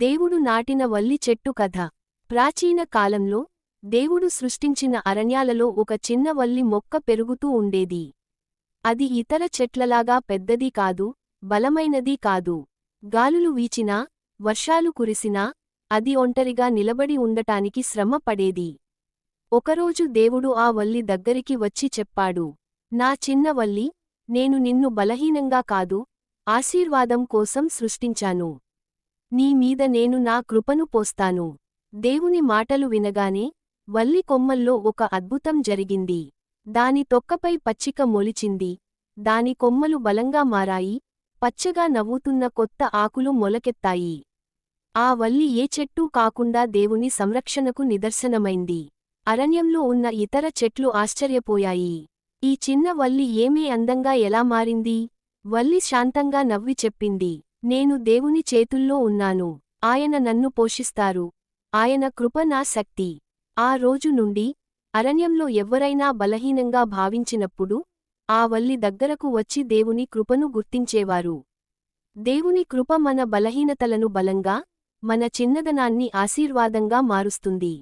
దేవుడు నాటిన వల్లి చెట్టు కథ. ప్రాచీన కాలంలో దేవుడు సృష్టించిన అరణ్యాలలో ఒక చిన్న వల్లి మొక్క పెరుగుతూ ఉండేది. అది ఇతర చెట్లలాగా పెద్దది కాదు బలమైనది కాదు. గాలులు వీచినా వర్షాలు కురిసినా అది ఒంటరిగా నిలబడి ఉండటానికి శ్రమ పడేది. ఒకరోజు దేవుడు ఆ వల్లి దగ్గరికి వచ్చి చెప్పాడు నా చిన్న వల్లి నేను నిన్ను బలహీనంగా కాదు ఆశీర్వాదం కోసం సృష్టించాను. నీ మీద నేను నా కృపను పోస్తాను. దేవుని మాటలు వినగానే వల్లి కొమ్మల్లో ఒక అద్భుతం జరిగింది. దాని తొక్కపై పచ్చిక మొలిచింది. దాని కొమ్మలు బలంగా మారాయి. పచ్చగా నవ్వుతున్న కొత్త ఆకులు మొలకెత్తాయి. ఆ వల్లి ఏ చెట్టూ కాకుండా దేవుని సంరక్షణకు నిదర్శనమైంది. అరణ్యంలో ఉన్న ఇతర చెట్లు ఆశ్చర్యపోయాయి. ఈ చిన్న వల్లి ఏమీ అందంగా ఎలా మారింది? వల్లి శాంతంగా నవ్వి చెప్పింది. నేను దేవుని చేతుల్లో ఉన్నాను. ఆయన నన్ను పోషిస్తారు. ఆయన కృప నా శక్తి. ఆ రోజు నుండి అరణ్యంలో ఎవ్వరైనా బలహీనంగా భావించినప్పుడు ఆ వల్లి దగ్గరకు వచ్చి దేవుని కృపను గుర్తించేవారు. దేవుని కృప మన బలహీనతలను బలంగా మన చిన్నదనాన్ని ఆశీర్వాదంగా మారుస్తుంది.